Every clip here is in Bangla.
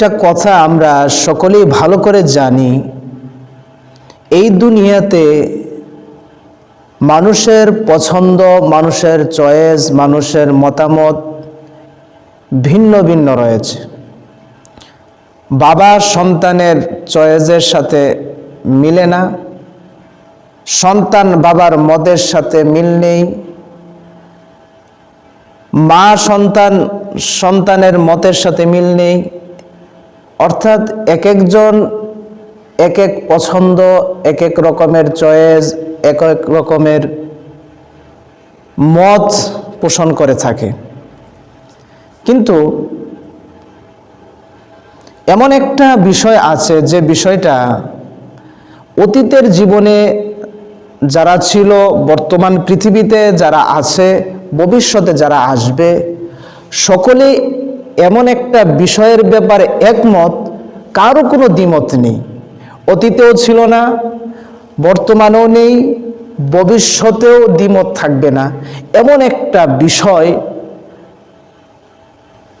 একটা কথা আমরা সকলেই ভালো করে জানি, এই দুনিয়াতে মানুষের পছন্দ, মানুষের চয়েস, মানুষের মতামত ভিন্ন ভিন্ন রয়েছে। বাবা সন্তানের চয়েসের সাথে মিলে না, সন্তান বাবার মতের সাথে মিল নেই, মা সন্তান সন্তানের মতের সাথে মিল নেই অর্থাৎ এক একজন, এক এক পছন্দ, এক এক রকমের চয়েস, এক এক রকমের মত পোষণ করে থাকে। কিন্তু এমন একটা বিষয় আছে যে বিষয়টা অতীতের জীবনে যারা ছিল, বর্তমান পৃথিবীতে যারা আছে, ভবিষ্যতে যারা আসবে সকলে এমন একটা বিষয়ের ব্যাপারে একমত, কারও কোনো দ্বিমত নেই। অতীতেও ছিল না, বর্তমানেও নেই, ভবিষ্যতেও দ্বিমত থাকবে না। এমন একটা বিষয়,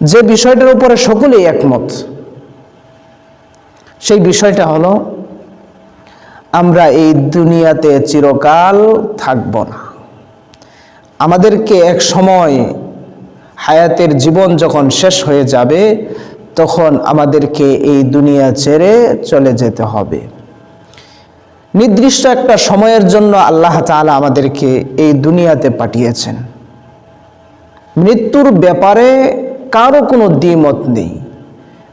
যে বিষয়টার উপরে সকলেই একমত। সেই বিষয়টা হলো, আমরা এই দুনিয়াতে চিরকাল থাকব না। আমাদেরকে এক সময় হায়াতের জীবন যখন শেষ হয়ে যাবে, তখন আমাদেরকে এই দুনিয়া ছেড়ে চলে যেতে হবে। নির্দিষ্ট একটা সময়ের জন্য আল্লাহ তাআলা আমাদেরকে এই দুনিয়াতে পাঠিয়েছেন। মৃত্যুর ব্যাপারে কারও কোনো দ্বিমত নেই।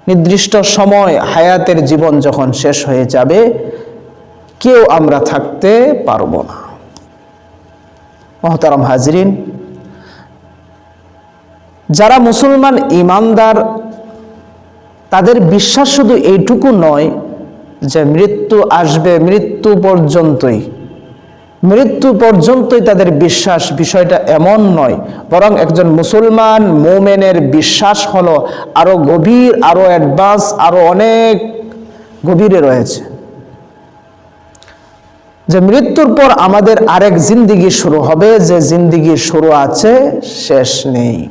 নির্দিষ্ট সময় হায়াতের জীবন যখন শেষ হয়ে যাবে, কেউ আমরা থাকতে পারব না। মহতারাম হাজরিন যারা মুসলমান ইমানদার, তাদের বিশ্বাস শুধু এইটুকু নয় যে মৃত্যু আসবে মৃত্যু পর্যন্তই। মৃত্যু পর্যন্তই তাদের বিশ্বাস বিষয়টা এমন নয়, বরং একজন মুসলমান মোমেনের বিশ্বাস হলো আরও গভীর, আরও অ্যাডভান্স, আরও অনেক গভীরে রয়েছে। যে মৃত্যুর পর আমাদের আরেক জিন্দিগি শুরু হবে, যে জিন্দিগির শুরু আছে, শেষ নেই।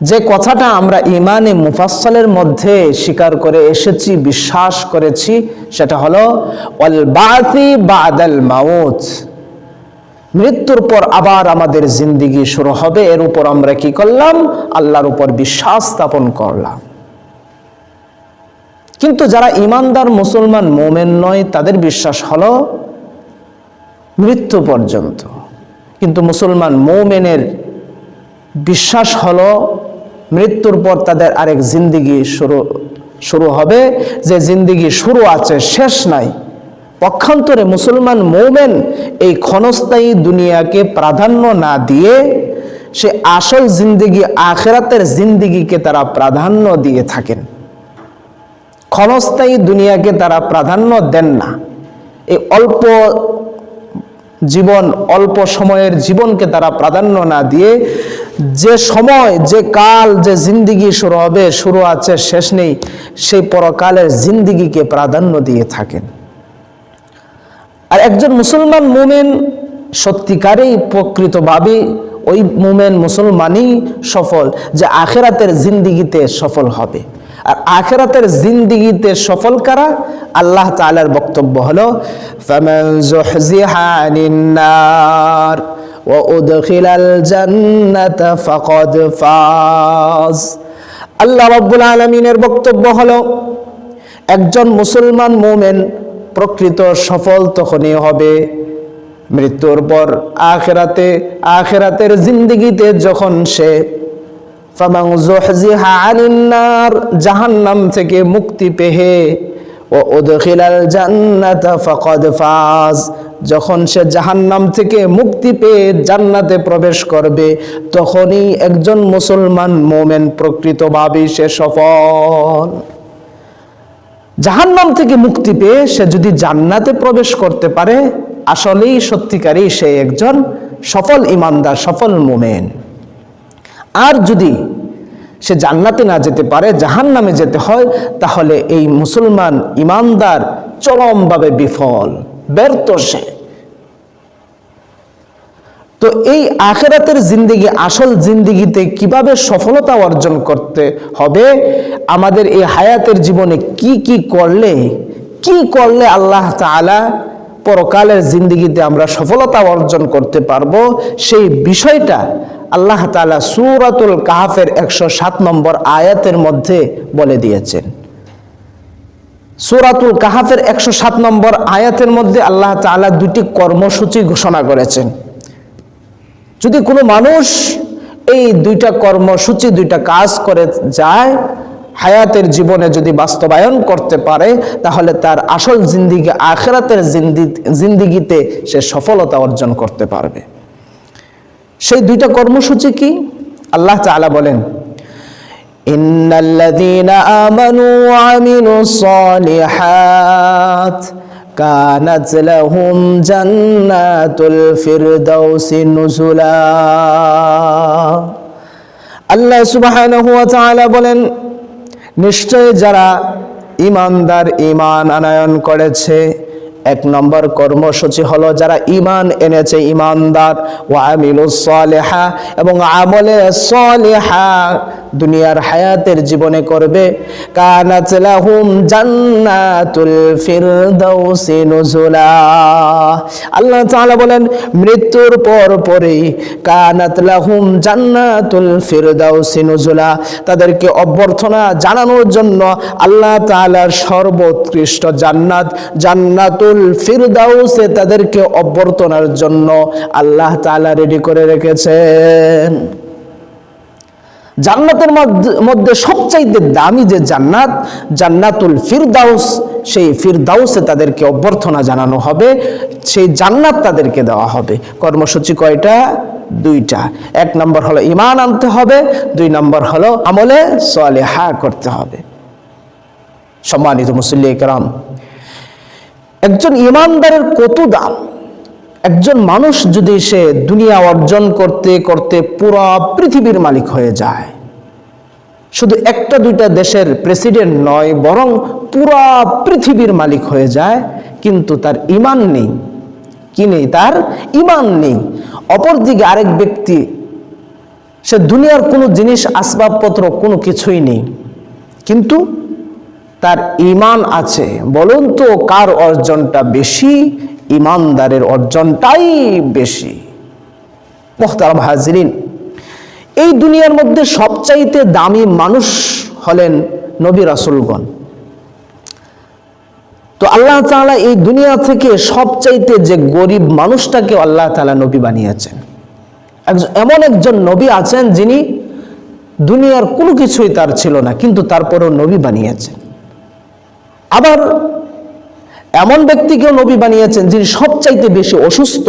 যে কথাটা আমরা ইমানে মুফাসলের মধ্যে স্বীকার করে এসেছি, বিশ্বাস করেছি, সেটা হলো বাদাল মাউত। মৃত্যুর পর আবার আমাদের জিন্দিগি শুরু হবে। এর উপর আমরা কি করলাম? আল্লাহর উপর বিশ্বাস স্থাপন করলাম। কিন্তু যারা ইমানদার মুসলমান, মোমেন নয়, তাদের বিশ্বাস হলো, মৃত্যু পর্যন্ত। কিন্তু মুসলমান, মোমেনের বিশ্বাস হলো মৃত্যুর পর তাদের আরেক জিন্দিগি শুরু শুরু হবে। যে জিন্দিগি শুরু আছে, শেষ নাই। পক্ষান্তরে মুসলমান মৌমেন এই ক্ষণস্থায়ী দুনিয়াকে প্রাধান্য না দিয়ে সে আসল জিন্দিগি আখেরাতের জিন্দিগিকে তারা প্রাধান্য দিয়ে থাকেন। ক্ষণস্থায়ী দুনিয়াকে তারা প্রাধান্য দেন না। এই অল্প জীবন অল্প সময়ের জীবনকে তারা প্রাধান্য না দিয়ে যে সময়, যে কাল, যে জিন্দিগি শুরু হবে, শুরু আছে, শেষ নেই, সেই পরকালের জিন্দিগিকে প্রাধান্য দিয়ে থাকেন। আর একজন মুসলমান মুমেন সত্যিকারেই প্রকৃতভাবে ওই মুমেন মুসলমানই সফল যে আখেরাতের জিন্দিগিতে সফল হবে। আর আখেরাতের জিন্দিগিতে সফল কারা? আল্লাহ তাআলার বক্তব্য হলো নার উদখিলাল জান্নাতা ফাজ। আল্লাহ রাব্বুল আলমিনের বক্তব্য হলো, একজন মুসলমান মুমিন প্রকৃত সফল তখনই হবে। মৃত্যুর পর আখেরাতে, আখেরাতের জিন্দিগিতে যখন সে জাহান্নাম থেকে মুক্তি পেহে। ও জান্নাতা যখন সে জাহান্নাম থেকে মুক্তি পেয়ে জান্নাতে প্রবেশ করবে, তখনই একজন মুসলমান মোমেন প্রকৃতভাবে সে সফল। জাহান্নাম থেকে মুক্তি পেয়ে সে যদি জান্নাতে প্রবেশ করতে পারে, আসলেই সত্যিকারই সে একজন সফল ইমানদার, সফল মোমেন। আর যদি সে জান্নাতে না যেতে পারে জাহান নামে যেতে হয়, তাহলে এই মুসলমান ইমানদার চরমভাবে বিফল, ব্যর্থ সে। তো এই আখেরাতের জিন্দিগি, আসল জিন্দিগিতে কীভাবে সফলতা অর্জন করতে হবে? আমাদের এই হায়াতের জীবনে কি কি করলে কি করলে আল্লাহ তাআলা পরকালের জিন্দিগিতে আমরা সফলতা অর্জন করতে পারব, সেই বিষয়টা আল্লাহ তাআলা সূরাতুল কাহাফের একশো সাত নম্বর আয়াতের মধ্যে বলে দিয়েছেন। সূরাতুল কাহাফের একশো সাত নম্বর আয়াতের মধ্যে আল্লাহ তাআলা দুটি কর্মসূচি ঘোষণা করেছেন। যদি কোনো মানুষ এই দুইটা কর্মসূচি, দুইটা কাজ করে যায় হায়াতের জীবনে যদি বাস্তবায়ন করতে পারে তাহলে তার আসল জিন্দিগি আখেরাতের জিন্দি- জিন্দিগিতে সে সফলতা অর্জন করতে পারবে সেই দুইটা কর্মসূচি কি আল্লাহ তাআলা বলেন إن الذين آمنوا وعملوا الصالحات كانت لهم جنات الفردوس نزلا আল্লাহ সুবহানাহু ওয়া তাআলা বলেন নিশ্চয় যারা ইমানদার ইমান আনায়ন করেছে, এক নম্বর কর্মসূচি হলো যারা ইমান এনেছে ইমানদার ওয়া আমিলুস সালেহা এবং আমলে সালেহা দুনিয়ার হায়াতের জীবনে করবে। কানাত লাহুম জান্নাতুল ফিরদাউসি নুজুলা। আল্লাহ তাআলা বলেন, মৃত্যুর পর পরেই কানাত লাহুম জান্নাতুল ফিরদাউসি নুজুলা। তাদেরকে অভ্যর্থনা জানানোর জন্য আল্লাহ তাআলার সর্বোৎকৃষ্ট জান্নাত, জান্নাতুল ফিরদাউসে তাদেরকে অভ্যর্থনার জন্য আল্লাহ তাআলা রেডি করে রেখেছেন। জান্নাতের মধ্য- সবচাইতে দামি যে জান্নাত, জান্নাতুল ফিরদাউস, সেই ফিরদাউসে তাদেরকে অভ্যর্থনা জানানো হবে, সেই জান্নাত তাদেরকে দেওয়া হবে। কর্মসূচি কয়টা? দুইটা। এক নম্বর হলো ইমান আনতে হবে, দুই নম্বর হলো আমলে সালেহা করতে হবে। সম্মানিত মুসল্লি একরাম, একজন ইমানদারের কত দাম? একজন মানুষ যদি সে দুনিয়া অর্জন করতে করতে পুরো পৃথিবীর মালিক হয়ে যায়, শুধু একটা দুইটা দেশের প্রেসিডেন্ট নয়, বরং পুরো পৃথিবীর মালিক হয়ে যায়, কিন্তু তার ইমান নেই। কি নেই তার? ইমান নেই। অপরদিকে আরেক ব্যক্তি, সে দুনিয়ার কোনো জিনিস, আসবাবপত্র, কোনো কিছুই নেই। কিন্তু তার ইমান আছে। বলুন তো, কার অর্জনটা বেশি? ইমানদারের অর্জনটাই বেশি। মোহতারাম হাজরিন, এই দুনিয়ার মধ্যে সবচাইতে দামি মানুষ হলেন নবী রাসুলগণ। তো আল্লাহ তাআলা এই দুনিয়া থেকে সবচাইতে যে গরিব মানুষটাকে আল্লাহ তালা নবী বানিয়েছেন। একজন, এমন একজন নবী আছেন যিনি দুনিয়ার কোনো কিছুই তার ছিল না, কিন্তু তারপরেও নবী বানিয়েছেন। আবার এমন ব্যক্তিকেও নবী বানিয়েছেন যিনি সবচাইতে বেশি অসুস্থ,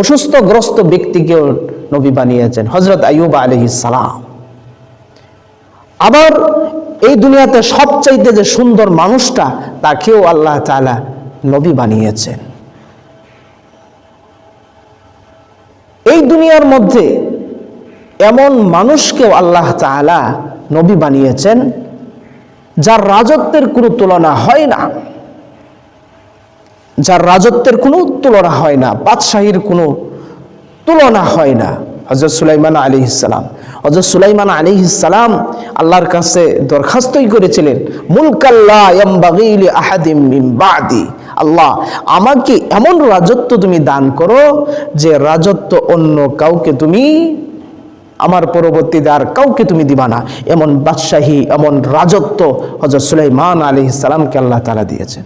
অসুস্থগ্রস্ত ব্যক্তিকেও নবী বানিয়েছেন হজরত আলহিস সালাম। আবার এই দুনিয়াতে সবচাইতে যে সুন্দর মানুষটা, তাকেও আল্লাহ তাআলা নবী বানিয়েছেন। এই দুনিয়ার মধ্যে এমন মানুষকেও আল্লাহ তাআলা নবী বানিয়েছেন, যার রাজত্বের কোনো তুলনা হয় না। যার রাজত্বের কোনো তুলনা হয় না, বাদশাহীর কোনো তুলনা হয় না। হজরত সুলাইমান আলী ইসালাম হজরত সুলাইমান আলী ইসালাম আল্লাহর কাছে দরখাস্তই করেছিলেন মুলকাল্লাহ ইয়ামবাগিলি আহাদিম বাদি। আল্লাহ, আমাকে এমন রাজত্ব তুমি দান করো যে রাজত্ব অন্য কাউকে তুমি, আমার পরবর্তীতে আর কাউকে তুমি দিবা না। এমন বাদশাহী, এমন রাজত্ব হজরত সুলাইমান আলী ইসালামকে আল্লাহ তালা দিয়েছেন।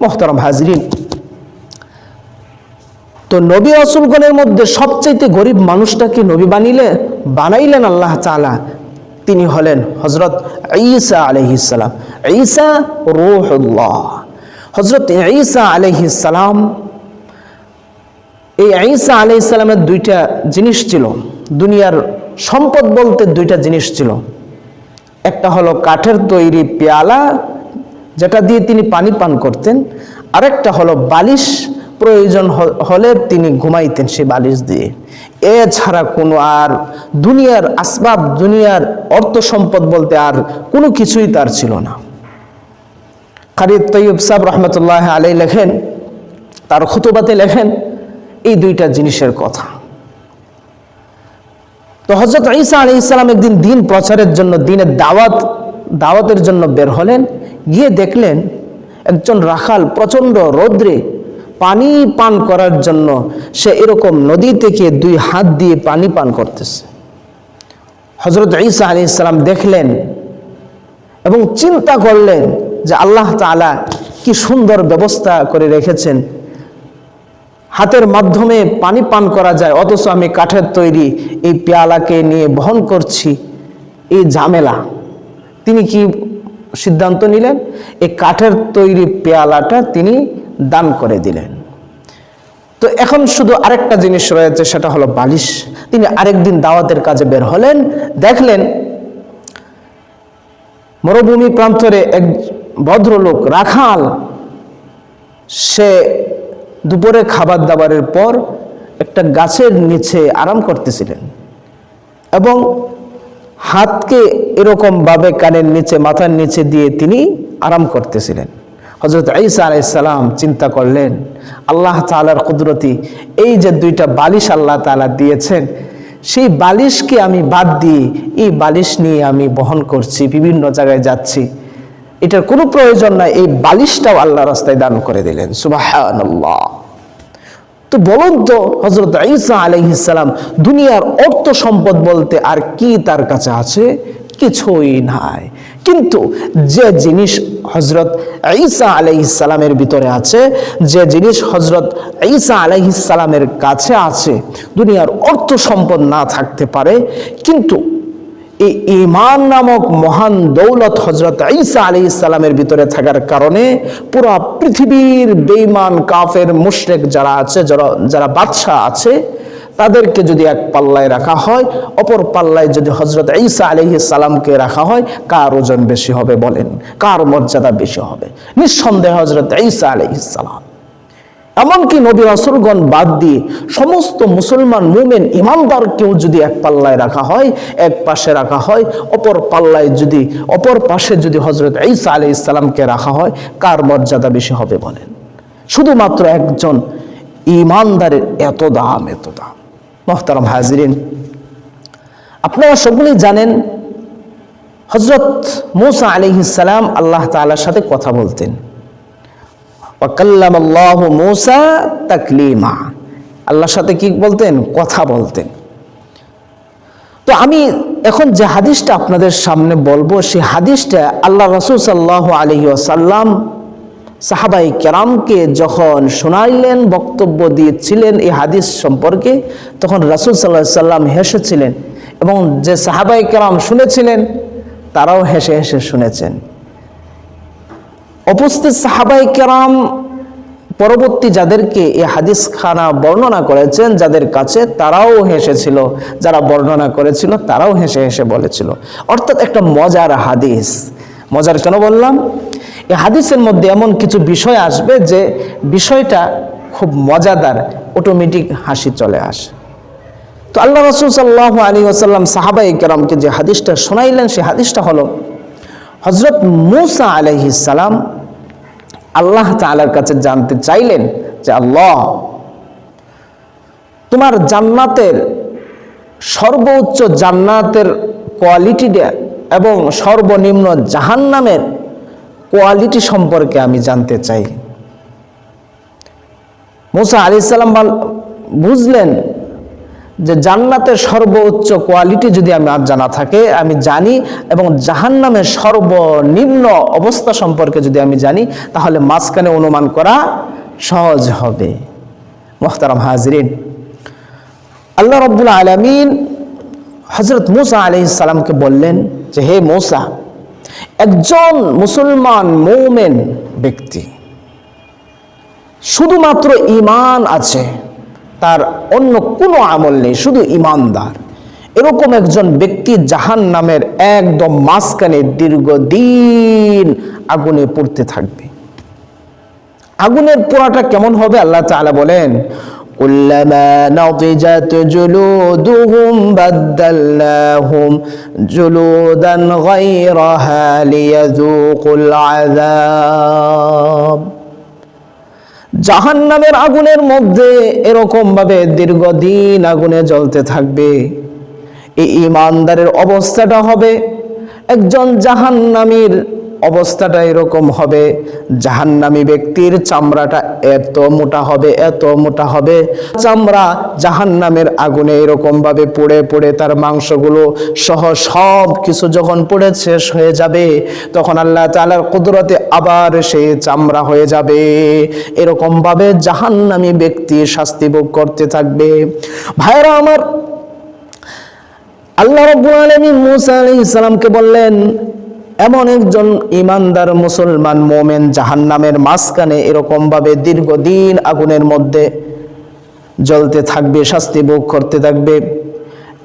মোহতারাম হাজরিন। তো নবী রসুলগণের মধ্যে সবচাইতে গরিব মানুষটাকে নবী বানিলে? বানাইলেন আল্লাহ তাআলা। তিনি হলেন হজরত ঈসা আলহিসাল্লাম ঈসা রুহুল্লাহ। হজরত ঈসা আলহিসাল্লাম এই ঈসা আলহিসাল্লামের দুইটা জিনিস ছিল। দুনিয়ার সম্পদ বলতে দুইটা জিনিস ছিল। একটা হলো কাঠের তৈরি পেয়ালা যেটা দিয়ে তিনি পানি পান করতেন। আরেকটা হলো বালিশ প্রয়োজন হলে তিনি ঘুমাইতেন সেই বালিশ দিয়ে। এছাড়া কোনো আর দুনিয়ার আসবাব, দুনিয়ার অর্থ সম্পদ বলতে আর কোনো কিছুই তার ছিল না। খারিদ তৈয়ব সাহ রহমতুল্লাহ আলাই লেখেন, তার খুতুবাতে লেখেন, এই দুইটা জিনিসের কথা। তো হজরত ঈসা আলী ইসলাম একদিন দিন প্রচারের জন্য, দিনের দাওয়াত, দাওয়াতের জন্য বের হলেন। গিয়ে দেখলেন একজন রাখাল প্রচণ্ড রৌদ্রে পানি পান করার জন্য সে এরকম নদী থেকে দুই হাত দিয়ে পানি পান করতেছে। হজরত ঈসা আলী ইসলাম দেখলেন এবং চিন্তা করলেন যে আল্লাহ তাআলা কি সুন্দর ব্যবস্থা করে রেখেছেন। হাতের মাধ্যমে পানি পান করা যায়, অথচ আমি কাঠের তৈরি এই পেয়ালাকে নিয়ে বহন করছি, এই ঝামেলা। তিনি কি সিদ্ধান্ত নিলেন, এই কাঠের তৈরি পেয়ালাটা তিনি দান করে দিলেন। তো এখন শুধু আরেকটা জিনিস রয়েছে, সেটা হলো বালিশ। তিনি আরেকদিন দাওয়াতের কাজে বের হলেন, দেখলেন মরুভূমি প্রান্তরে এক ভদ্রলোক রাখাল, সে দুপুরে খাবার দাবারের পর একটা গাছের নিচে আরাম করতেছিলেন এবং হাতকে এরকমভাবে কানের নিচে, মাথার নিচে দিয়ে তিনি আরাম করতেছিলেন। হজরত ঈসা আলাইসালাম চিন্তা করলেন, আল্লাহ তালার কুদরতি, এই যে দুইটা বালিশ আল্লাহ তালা দিয়েছেন, সেই বালিশকে আমি বাদ দিয়ে এই বালিশ নিয়ে আমি বহন করছি, বিভিন্ন জায়গায় যাচ্ছি। এটার কোনো প্রয়োজন নাই, এই বালিশটাও আল্লাহ রাস্তায় দান করে দিলেন। সুবাহ তো বলুন তো হজরত ঈসা আলহিসাম দুনিয়ার অর্থ সম্পদ বলতে আর কি তার কাছে আছে? কিছুই নাই। কিন্তু যে জিনিস হজরত ঈসা আলাইসালামের ভিতরে আছে, যে জিনিস হজরত ঈসা আলাইসালামের কাছে আছে, দুনিয়ার অর্থ সম্পদ না থাকতে পারে, কিন্তু এই ইমান নামক মহান দৌলত হজরত ঈসা আলী ইসলামের ভিতরে থাকার কারণে পুরো পৃথিবীর বেইমান কাফের, মুশরেক যারা আছে, যারা যারা বাদশাহ আছে, তাদেরকে যদি এক পাল্লায় রাখা হয়, অপর পাল্লায় যদি হজরত ঈসা আলহি সালামকে রাখা হয়, কার ওজন বেশি হবে বলেন? কার মর্যাদা বেশি হবে? নিঃসন্দেহে হজরত ঈসা আলহি সালাম। এমনকি নবী রাসুলগণ বাদ দিয়ে সমস্ত মুসলমান মুমেন ইমানদারকেও যদি এক পাল্লায় রাখা হয়, এক পাশে রাখা হয়, অপর পাল্লায় যদি, অপর পাশে যদি হজরত ঈসা আলি ইসলামকে রাখা হয়, কার মর্যাদা বেশি হবে বলেন? শুধুমাত্র একজন ইমানদারের এত দাম এত দাম। মোহতারাম হাজিরিন, আপনারা সকলেই জানেন হজরত মুসা ইসালাম আল্লাহ তালার সাথে কথা বলতেন। ওয়াকাল্লাম আল্লাহ মুসা তাকলিমা। আল্লাহর সাথে কি বলতেন? কথা বলতেন। তো আমি এখন যে হাদিসটা আপনাদের সামনে বলব, সেই হাদিসটা আল্লাহ রসুল সাল্লাহ আলহি আসাল্লাম সাহাবাই কেরামকে যখন শোনাইলেন, বক্তব্য দিয়েছিলেন এই হাদিস সম্পর্কে, তখন রাসুল সাল্লাহ সাল্লাম হেসেছিলেন এবং যে সাহাবাই কেরাম শুনেছিলেন, তারাও হেসে হেসে শুনেছেন। উপস্থিত সাহাবাই কেরাম পরবর্তী যাদেরকে এই হাদিস খানা বর্ণনা করেছেন, যাদের কাছে তারাও হেসেছিল, যারা বর্ণনা করেছিল, তারাও হেসে হেসে বলেছিল। অর্থাৎ একটা মজার হাদিস। মজার কেন বললাম? এই হাদিসের মধ্যে এমন কিছু বিষয় আসবে যে বিষয়টা খুব মজাদার অটোমেটিক হাসি চলে আসে। তো আল্লাহ রসুল সাল্লাহ আলী আসাল্লাম সাহাবাই কেরামকে যে হাদিসটা শোনাইলেন সেই হাদিসটা হলো হজরত মুসা আলহিসাল্লাম আল্লাহ তালার কাছে জানতে চাইলেন যে আল্লাহ, তোমার জান্নাতের সর্বোচ্চ জান্নাতের কোয়ালিটিটা এবং সর্বনিম্ন জাহান্নামের কোয়ালিটি সম্পর্কে আমি জানতে চাই। মুসা আলি সাল্লাম বুঝলেন যে জান্নাতের সর্বোচ্চ কোয়ালিটি যদি আমি আর জানা থাকে, আমি জানি এবং জাহান্নামের সর্বনিম্ন অবস্থা সম্পর্কে যদি আমি জানি, তাহলে মাঝখানে অনুমান করা সহজ হবে। মোহতারাম হাজরিন। আল্লাহ রব্বুল আলমিন হজরত মুসা আলি সালামকে বললেন যে, হে মৌসা, একজন মুসলমান মৌমেন ব্যক্তি, শুধুমাত্র ইমান আছে তার অন্য কোনো আমল নেই শুধু ইমানদার এরকম একজন ব্যক্তি জাহান নামের একদম মাঝখানে দীর্ঘদিন আগুনে পড়তে থাকবে আগুনের পোড়াটা কেমন হবে আল্লাহ তাআলা বলেন كلما نضجت جلودهم بدلناهم جلودا غيرها ليذوقوا العذاب জাহান্নামের আগুনের মধ্যে এরকম ভাবে দীর্ঘদিন আগুনে জ্বলতে থাকবে। এই ইমানদারের অবস্থাটা হবে একজন জাহান্নামীর অবস্থাটা এরকম হবে, জাহান্নামী ব্যক্তির চামড়াটা এত মোটা হবে, এত মোটা হবে। চামড়া জাহান্নামের আগুনে এরকম ভাবে পুড়ে পুড়ে তার মাংসগুলো সহ সব কিছু যখন পুড়ে শেষ হয়ে যাবে, তখন আল্লাহ তাআলার কুদরতে আবার সেই চামড়া হয়ে যাবে। এরকম ভাবে জাহান্নামী ব্যক্তি শাস্তি ভোগ করতে থাকবে। ভাইরা আমার, আল্লাহ রব্বুল আলামিন মুসা আলাইহিস সালামকে বললেন এমন একজন ইমানদার মুসলমান মোমেন জাহান্নামের মাঝখানে এরকম ভাবে দীর্ঘদিন আগুনের মধ্যে জ্বলতে থাকবে, শাস্তি ভোগ করতে থাকবে।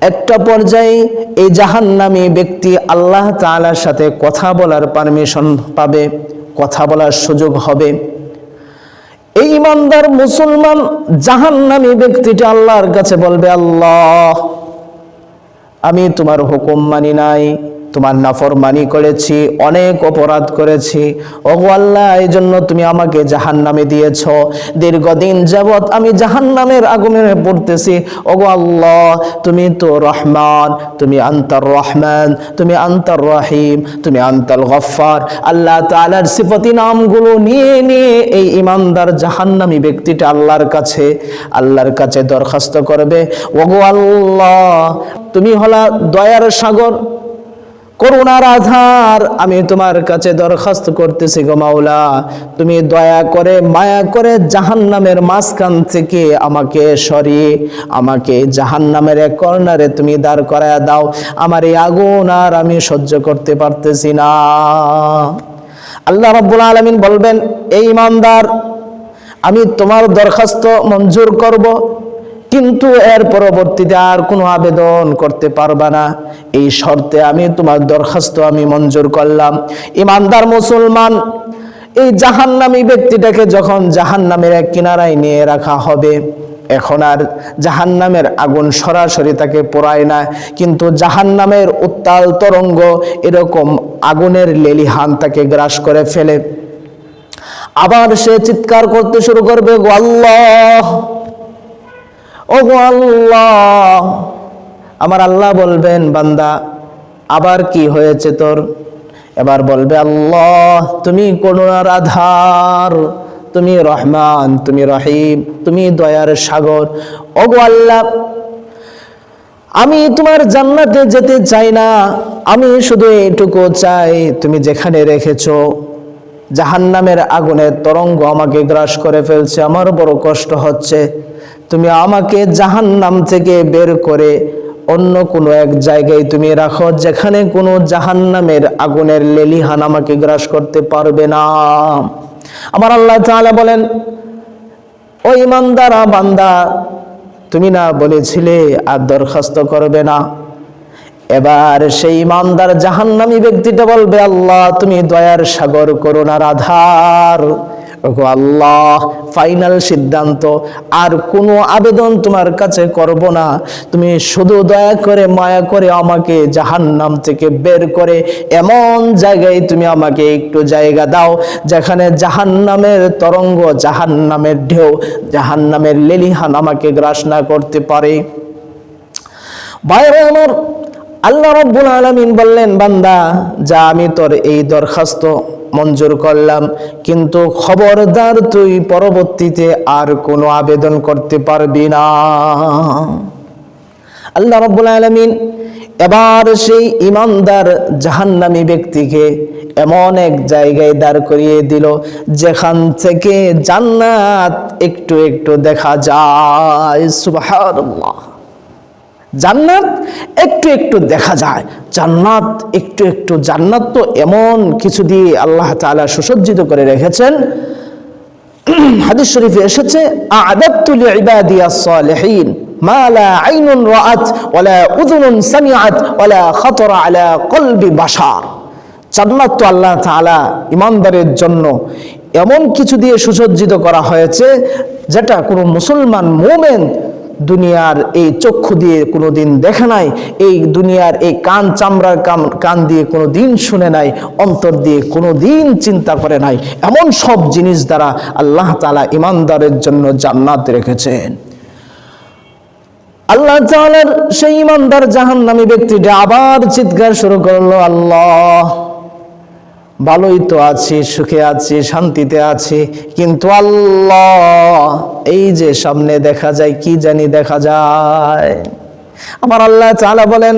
একটা পর্যায়ে এই জাহান্নামী ব্যক্তি আল্লাহ তাআলার সাথে কথা বলার পারমিশন পাবে, কথা বলার সুযোগ হবে। এই ইমানদার মুসলমান জাহান্নামী ব্যক্তিটা আল্লাহর কাছে বলবে, আল্লাহ, আমি তোমার হুকুম মানি নাই। তোমার নাফরমানি করেছি, অনেক অপরাধ করেছি। ওগো আল্লাহ এই জন্য তুমি আমাকে জাহান নামে দিয়েছ। দীর্ঘদিন যাবৎ আমি জাহান নামের আগুনে পড়তেছি। ওগো আল্লাহ, তুমি তো রহমান, তুমি আন্তর রহমান, তুমি আন্তর রহিম, তুমি আন্তল গফার আল্লাহ তালার সিফতি নামগুলো নিয়ে নিয়ে এই ইমানদার জাহান্নামী ব্যক্তিটা আল্লাহর কাছে আল্লাহর কাছে দরখাস্ত করবে। ওগো আল্লাহ, তুমি হলা দয়ার সাগর করুণার আধার, আমি তোমার কাছে দরখাস্ত করতেছি গো মাওলা। তুমি দয়া করে, মায়া করে জাহান্নামের মাঝখান থেকে আমাকে সরিয়ে, আমাকে জাহান্নামের এক কর্নারে তুমি দাঁড় করায় দাও। আমার এই আগুন আর আমি সহ্য করতে পারতেছি না। আল্লাহ রাব্বুল আলামিন বলবেন, এই ইমানদার, আমি তোমার দরখাস্ত মঞ্জুর করব। কিন্তু এর পরবর্তীতে আর কোনো আবেদন করতে পারবা না। এই শর্তে আমি তোমার দরখাস্ত আমি মঞ্জুর করলাম। ইমানদার মুসলমান, এই জাহান্নামী ব্যক্তিটাকে যখন জাহান্নামের এক কিনারায় নিয়ে রাখা হবে, এখন আর জাহান্নামের আগুন সরাসরি তাকে পোড়ায় না। কিন্তু জাহান্নামের উত্তাল তরঙ্গ এরকম আগুনের লেলিহান তাকে গ্রাস করে ফেলে। আবার সে চিৎকার করতে শুরু করবে আল্লাহ! ও গো আল্লাহ। আমার আল্লাহ বলবেন, বান্দা, আবার কি হয়েছে তোর? এবার বলবে, আল্লাহ, তুমি করুণার আধার, তুমি রহমান, তুমি রহিম, তুমি দয়ার সাগর। ও গো আল্লাহ, আমি তোমার জান্নাতে যেতে চাই না, আমি শুধু এইটুকু চাই, তুমি যেখানে রেখেছো, জাহান্নামের আগুনের তরঙ্গ আমাকে গ্রাস করে ফেলছে, আমার বড় কষ্ট হচ্ছে। তুমি আমাকে জাহান্নাম থেকে বের করে অন্য কোনো এক জায়গায় তুমি রাখো, যেখানে কোনো জাহান্নামের আগুনের লেলিহান আমাকে গ্রাস করতে পারবে না। আমার আল্লাহ তাআলা বলেন, ও ইমানদারা, বান্দা, তুমি না বলেছিলে আর দরখাস্ত করবে না। এবার সেই ইমানদার জাহান্নামী ব্যক্তিটা বলবে, আল্লাহ, তুমি দয়ার সাগর করুণার আধার আল্লাহ ফাইনাল সিদ্ধান্ত, আর কোনো আবেদন তোমার কাছে করব না। তুমি শুধু দয়া করে, মায়া করে আমাকে জাহান্নাম থেকে বের করে এমন জায়গায় তুমি আমাকে একটু জায়গা দাও, যেখানে জাহান্নামের তরঙ্গ, জাহান্নামের ঢেউ, জাহান্নামের লেলিহান আমাকে গ্রাস না করতে পারে। বাইরে আমার আল্লাহ রব্বুল আলামিন বললেন, বান্দা, যা আমি তোর এই দরখাস্ত মঞ্জুর করলাম, কিন্তু খবরদার তুই পরবর্তীতে আর কোনো আবেদন করতে পারবি না। আল্লাহ রব্বুল আলমিন এবার সেই ইমানদার জাহান্নামী ব্যক্তিকে এমন এক জায়গায় দাঁড় করিয়ে দিল, যেখান থেকে জান্নাত একটু একটু দেখা যায়। সুবহানাল্লাহ। জান্নাত একটু একটু দেখা যায়। জান্নাত একটু একটু জান্নাত তো এমন কিছু দিয়ে আল্লাহ তাআলা সুসজ্জিত করে রেখেছেন। হাদিস শরীফে এসেছে আ'দাদতু লিইবাদিয়াস সালিহিন খাতারা আলা কলবি বাশার। জান্নাত তো আল্লাহ তাআলা ইমানদারের জন্য এমন কিছু দিয়ে সুসজ্জিত করা হয়েছে, যেটা কোনো মুসলমান মোমেন দুনিয়ার এই চক্ষু দিয়ে কোনোদিন দেখে নাই, এই দুনিয়ার এই কান চামড়ার কান কান দিয়ে কোনো দিন শুনে নাই, অন্তর দিয়ে কোনো দিন চিন্তা করে নাই। এমন সব জিনিস দ্বারা আল্লাহ তালা ইমানদারের জন্য জান্নাত রেখেছেন। আল্লাহ তাআলার সেই ইমানদার জাহান্নামী ব্যক্তিটা আবার চিৎকার শুরু করল, আল্লাহ! ভালোই তো আছি, সুখে আছি, শান্তিতে আছি। কিন্তু আল্লাহ, এই যে সামনে দেখা যায়, কি জানি দেখা যায়? আমার আল্লাহ চালা বলেন,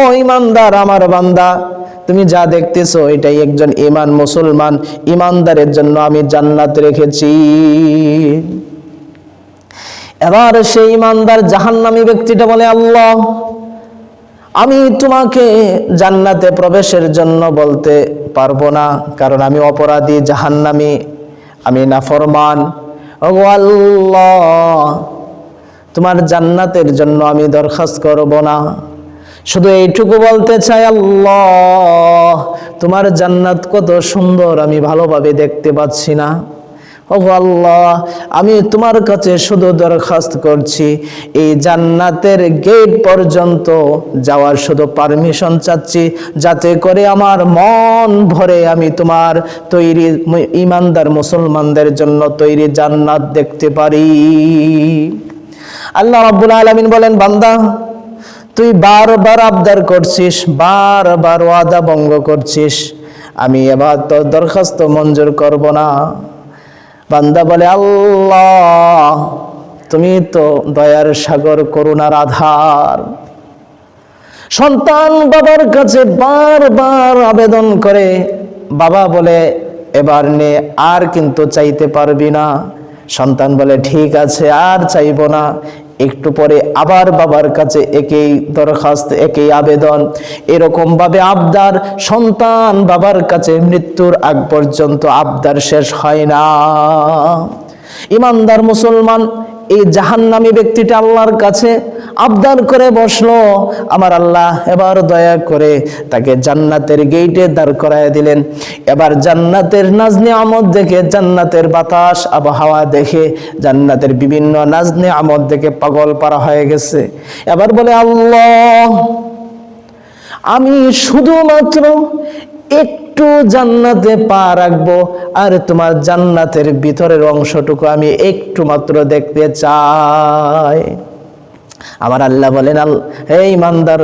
ও ইমানদার আমার বান্দা, তুমি যা দেখতেছো, এটাই একজন ইমান মুসলমান। ইমানদারের জন্য আমি জান্নাত রেখেছি। এবার সেই ইমানদার জাহান্নামী ব্যক্তিটা বলে, আল্লাহ আমি তোমাকে জান্নাতে প্রবেশের জন্য বলতে পারব না, কারণ আমি অপরাধী, জাহান্নামী, আমি নাফরমান। আল্লাহ, তোমার জান্নাতের জন্য আমি দরখাস্ত করব না। শুধু এইটুকু বলতে চাই, আল্লাহ, তোমার জান্নাত কত সুন্দর, আমি ভালোভাবে দেখতে পাচ্ছি না। ও আল্লাহ, আমি তোমার কাছে শুধু দরখাস্ত করছি, এই জান্নাতের গেট পর্যন্ত যাওয়ার শুধু পারমিশন চাচ্ছি, যাতে করে আমার মন ভরে আমি তোমার তৈরি ইমানদার মুসলমানদের জন্য তৈরি জান্নাত দেখতে পারি। আল্লাহ রাব্বুল আলামিন বলেন, বান্দা, তুই বারবার আবদার করছিস, বারবার ওয়াদা ভঙ্গ করছিস, আমি এবার তোর দরখাস্ত মঞ্জুর করব না। বান্দা বলে, আল্লাহ, তুমি তো দয়ার সাগর, করুণার আধার। সন্তান বাবার কাছে বারবার আবেদন করে, বাবা বলে, এবার নে, আর কিন্তু চাইতে পারবি না। সন্তান বলে, ঠিক আছে, আর চাইব না। একটু পরে আবার বাবার কাছে একই দরখাস্ত, একই আবেদন। এরকম ভাবে আবদার, সন্তান বাবার কাছে মৃত্যুর আগ পর্যন্ত আবদার শেষ হয় না। ইমানদার মুসলমান, এই জাহান্নামী ব্যক্তিটা আল্লাহর কাছে আবদার করে বসল। আমার আল্লাহ এবার দয়া করে তাকে জান্নাতের গেইটে দাঁড় করায় দিলেন। এবার জান্নাতের নাজনে আমদ দেখে, জান্নাতের বাতাস, আবহাওয়া দেখে, জান্নাতের বিভিন্ন নাজনে আমদ দেখে পাগল পারা হয়ে গেছে। এবার বলে, আল্লাহ, আমি শুধুমাত্র একটু জান্নাতে পা রাখব আর তোমার জান্নাতের ভিতরের অংশটুকু আমি একটু মাত্র দেখতে চাই। আমার আল্লাহ বলেন, আল, হে ইমানদার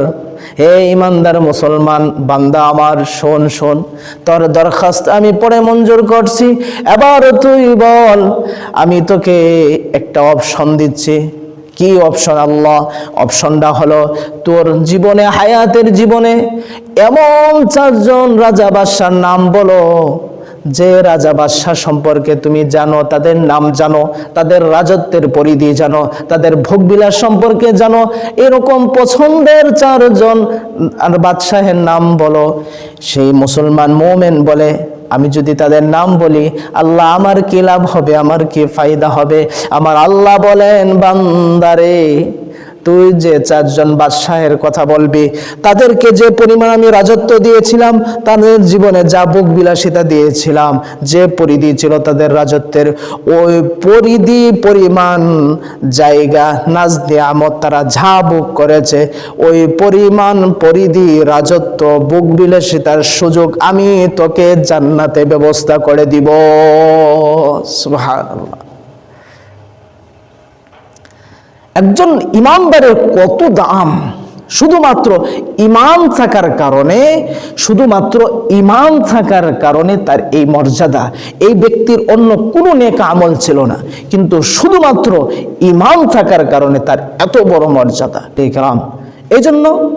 হে ইমানদার মুসলমান, বান্দা আমার, শোন শোন, তোর দরখাস্ত আমি পরে মঞ্জুর করছি। এবার তুই বল, আমি তোকে একটা অপশন দিচ্ছি। কি অপশন আল্লাহ? অপশনটা হলো তোর জীবনে, হায়াতের জীবনে এমন চারজন রাজা বাদশার নাম বলো। যে রাজা বাদশাহ সম্পর্কে তুমি জানো, তাদের নাম জানো, তাদের রাজত্বের পরিধি জানো, তাদের ভোগবিলাস সম্পর্কে জানো, এরকম পছন্দের চারজন আর বাদশাহের নাম বলো। সেই মুসলমান মোমেন বলে, আমি যদি তাদের নাম বলি, আল্লাহ আমার কি লাভ হবে? আমার কি ফায়দা হবে? আমার আল্লাহ বলেন, বান্দারে তুই যে চারজন বাদশাহের কথা বলবি, তাদেরকে যে পরিমাণ আমি রাজত্ব দিয়েছিলাম, তাদের জীবনে যা বুক বিলাসিতা দিয়েছিলাম, যে পরিধি ছিল তাদের রাজত্বের, ওই পরিধি পরিমাণ জায়গা নাজ আমত তারা যা বুক করেছে, ওই পরিমাণ পরিধি রাজত্ব বুক বিলাসিতার সুযোগ আমি তোকে জান্নাতে ব্যবস্থা করে দিব। সুবহানাল্লাহ। একজন ইমানদারের কত দাম? শুধুমাত্র ইমান থাকার কারণে, শুধুমাত্র ইমান থাকার কারণে তার এই মর্যাদা। এই ব্যক্তির অন্য কোনো নেক আমল ছিল না। কিন্তু শুধুমাত্র ইমান থাকার কারণে তার এত বড় মর্যাদা। এই কালাম এই জন্য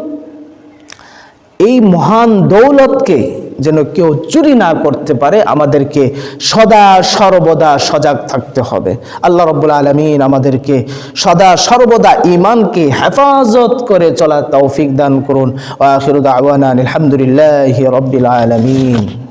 এই মহান দৌলতকে যেন কেউ চুরি না করতে পারে, আমাদেরকে সদা সর্বদা সজাগ থাকতে হবে। আল্লাহ রব্বুল আলমিন আমাদেরকে সদা সর্বদা ইমানকে হেফাজত করে চলা তৌফিক দান করুন। আলহামদুলিল্লাহ রব্বিল আলমিন।